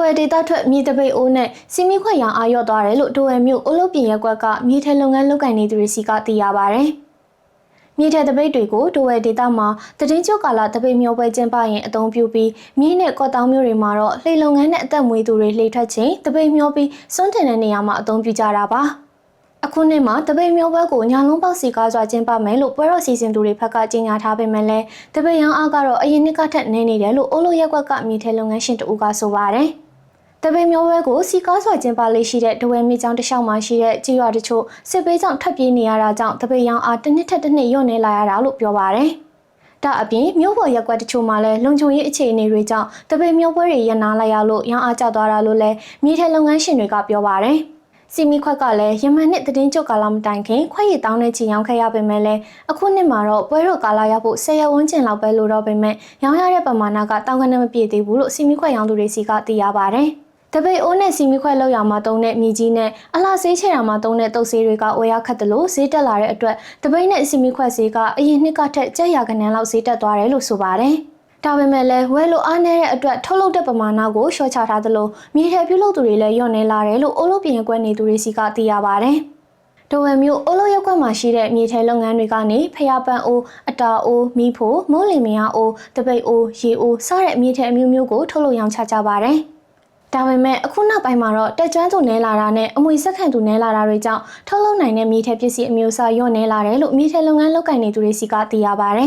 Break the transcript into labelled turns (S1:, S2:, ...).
S1: ဝယ်ဒေတာထွက်မြေတပိတ်အိုးနဲ့စီမီခွက်ရောင်အာရော့သွားတယ်လို့ဒိုဝယ်မြို့အလုပ်ပြင်ရက်ကွက်ကမြေထဲလုပ်ငန်းလုပ်ကိုင်နေသူတွေစီကသိရပါဗျ။မြေထဲတပိတ်တွေကိုဒိုဝယ်ဒေတာမှာတည်င်းကျုပ်ကာလတပိတ်မျိုးပွဲကျင်းပရင်အသုံးပြုပြီးမြေနဲ့ကော့တောင်းမျိုးတွေမှာတော့လှေလုပ်ငန်းနဲ့အသက်မွေးသူတွေလှေထွက်ချိန်တပိတ်မျိုးပြီးစွန့်တင်တဲ့နေရာမှာအသုံးပြုကြတာပါ။အခုနှစ်မှာတပိတ်မျိုးပွဲကိုညာလုံးပေါက်စီကားစွာကျင်းပမယ်လို့ပွဲတော်စီစဉ်သူတွေဘက်ကကြေညာထားပေမဲ့လည်းတပိတ်ရောင်းအားကတော့အရင်နှစ်ကထက်နည်းနေတယ်လို့အိုလိုရက်ကွက်ကမြေထဲလုပ်ငန်းရှင်တဦးကဆိုပါတယ်။ တပိတ်မျိုးဝဲကိုစီကားစွာကျင်းပလေးရှိတဲ့ဒဝဲမြေကျောင်းတစ်လျှောက်မှာရှိတဲ့ကြေးရွာတချို့စစ်ပေးကြောင့်ထွက်ပြေးနေရတာကြောင့်တပိတ်ရောင်အားတစ်နှစ်ထက်တစ်နှစ်ညွတ်နေလာရတာလို့ပြောပါရယ်။ဒါအပြင်မျိုးပေါ်ရက်ကွက်တချို့မှာလည်းလုံခြုံရေးအခြေအနေတွေကြောင့်တပိတ်မျိုးပွဲတွေရနာလိုက်ရလို့ရောင်းအားကျသွားတာလို့လည်းမြေထဲလုပ်ငန်းရှင်တွေကပြောပါရယ်။စီမီခွက်ကလည်းယမန်နှစ်တည်င်းကျုပ်ကာလမတိုင်ခင်ခွက်ရည်တောင်းတဲ့ချီရောင်းခဲ့ရပေမဲ့လည်းအခုနှစ်မှာတော့ပွဲတော်ကာလရောက်ဖို့ဆယ်ရက်ဝန်းကျင်လောက်ပဲလိုတော့ပေမဲ့ရောင်းရတဲ့ပမာဏကတောင်းကနေမပြည့်သေးဘူးလို့စီမီခွက်ရောင်းသူတွေစီကသိရပါရယ်။ တပိတ်အိုးနဲ့စီမီခွက်လောက်ရမှာတုံးတဲ့မြေကြီးနဲ့အလှဆေးချေတာမှာတုံးတဲ့တုပ်ဆေးတွေကဝယ်ရခတ်တယ်လို့ဈေးတက်လာတဲ့အတွက်တပိတ်နဲ့စီမီခွက်ဈေးကအရင်နှစ်ကထက်ကျက်ရကနန်းလောက်ဈေးတက်သွားတယ်လို့ဆိုပါတယ်။ဒါပေမဲ့လည်းဝယ်လိုအားနည်းတဲ့အတွက်ထုတ်လုပ်တဲ့ပမာဏကိုလျှော့ချထားသလိုမြေထဲပြုလုပ်သူတွေလည်းညော့နေလာတယ်လို့အိုးလို့ပြင်ကွက်နေသူတွေစီကသိရပါတယ်။ဒိုဝယ်မျိုးအိုးလို့ရက်ကွက်မှာရှိတဲ့မြေထဲလုပ်ငန်းတွေကနေဖျားပန်းအိုးအတာအိုးမီးဖိုမိုးလီမယာအိုးတပိတ်အိုးရေအိုးစတဲ့မြေထဲအမျိုးမျိုးကိုထုတ်လုပ်ရောင်းချကြပါတယ်။ ဒါပေမဲ့အခုနောက်ပိုင်းမှာတော့တက်ကျွမ်းသူနဲလာတာနဲ့အမွေဆက်ခံသူနဲလာတာတွေကြောင့်ထုတ်လုပ်နိုင်တဲ့မြေထဲပစ္စည်းအမျိုးအစားညော့နေလာတယ်လို့မြေထဲလုပ်ငန်းလုပ်ကိုင်နေသူတွေစီကသိရပါဗျ